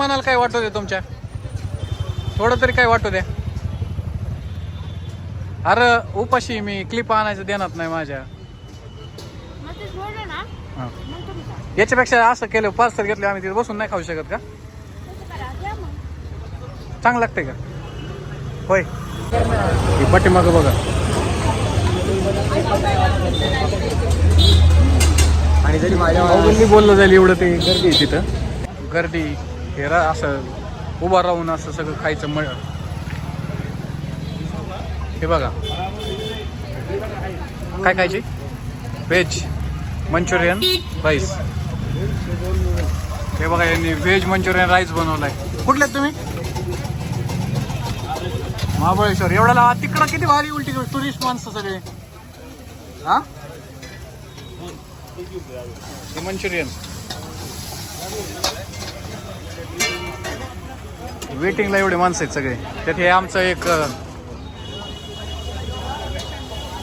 मनाला काय वाटू दे तुमच्या? थोडं तरी काय वाटू द्या अरे उपाशी मी क्लिप आणायचं देणार नाही माझ्या. मग हा. मग. याच्यापेक्षा असं केलं पार्सल घेतलं आम्ही तिथे बसून नाही खाऊ शकत का? मग. चांगलं लागतंय का? होय. ही पाठीमागं बघा. आणि जरी माझ्या बोललं जाईल एवढं ते गर्दी आहे तिथं. गर्दी. हे रा- असं उभा राहून असं सगळं खायचं मळ. हे बघा. काय खायची? व्हेज मंचुरियन राईस हे बघा यांनी व्हेज मंचुरियन राईस बनवलाय. कुठले आहेत तुम्ही? महाबळेश्वर. एवढ्याला तिकडं किती भारी उलटी टुरिस्ट माणसं सगळे. हा? मंचुरियन वेटिंगला एवढे माणसं आहेत सगळे. त्यात हे आमचं एक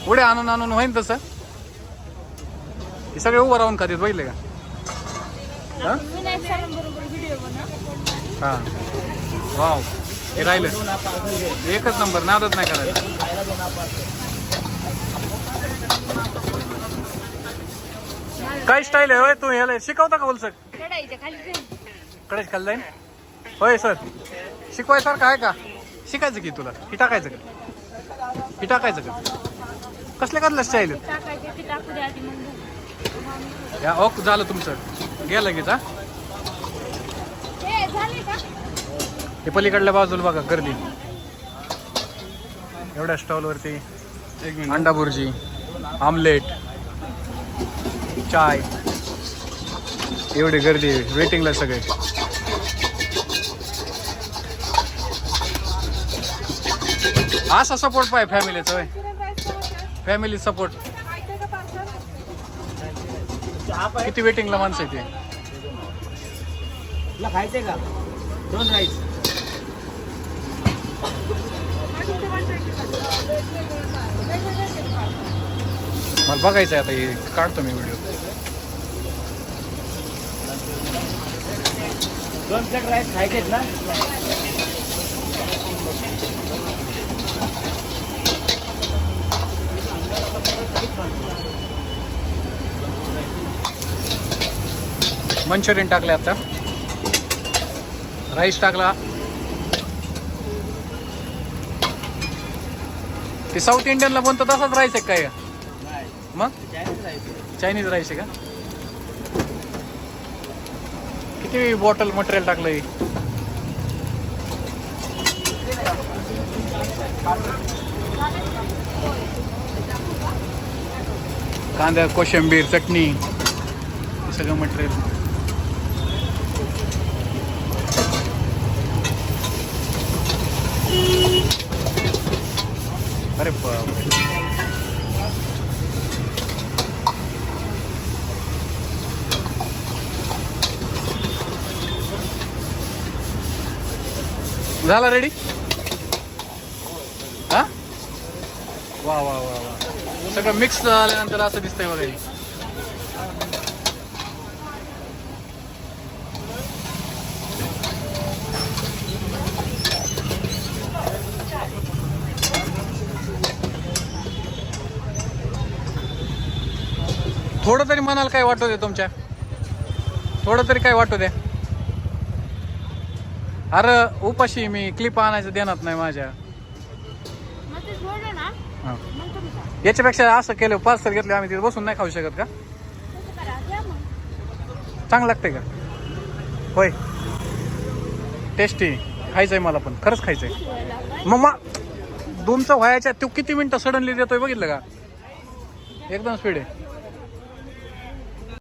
पुढे आणून आणून होईन तसं. हे सगळे उभं राहून खातात बघितले का? हा? हा. वाव. हे राहिलं. एकच नंबर नादच नाही करायचं काय स्टाईल आहे तू याला शिकवता का बोलसक चढायच्या खाली. ठेव. होय सर. शिकवायसारखं आहे का? शिकायचं की तुला? ही टाकायचं का? ही टाकायचं का? कसल्या कसल्या स्टाईल टाकायचे ते टाकू द्या आधी मग बघू. या ओक झालं तुमचं. गेलं की हा. हे झाले का? हे पलीकडल्या बाजूला बघा गर्दी. एवढ्या स्टॉलवरती अंडा भुर्जी आमलेट चाय. एवढी गर्दी आहे वेटिंगला सगळे. असा सपोर्ट पाहिजे फॅमिलीचा होय. फॅमिली सपोर्ट किती वेटिंगला माणसं आहे ते? खायचंय का? दोन राईस मला बघायचं आहे आता हे काढतो मी व्हिडिओ दोन प्लेट राईस खायचेत ना? मंचुरियन टाकले आता. राईस टाकला. ते साऊथ इंडियनला बनतो तसाच राईस आहे काय? मग? चायनीज राईस आहे का? किती बॉटल मटेरियल टाकलंय? कांदा कोशिंबीर चटणी हे सगळं मटेरियल अरे झाला रेडी वा वा वा वा. सगळं मिक्स झाल्यानंतर असं दिसतंय बघा थोडं तरी मनाला काय वाटू दे तुमच्या? थोडं तरी काय वाटू द्या अरे उपाशी मी क्लिप आणायचं देणार नाही माझ्या. हां. याच्यापेक्षा असं केलं पार्सल घेतलं आम्ही तिथे बसून नाही खाऊ शकत का? चांगलं लागतंय का? होय. टेस्टी खायचंय मला पण. खरंच खायचंय. आहे वेळ मग मा तुमचं व्हायच्या तो किती मिनिटं सडनली देतोय बघितलं का? एकदम स्पीड आहे.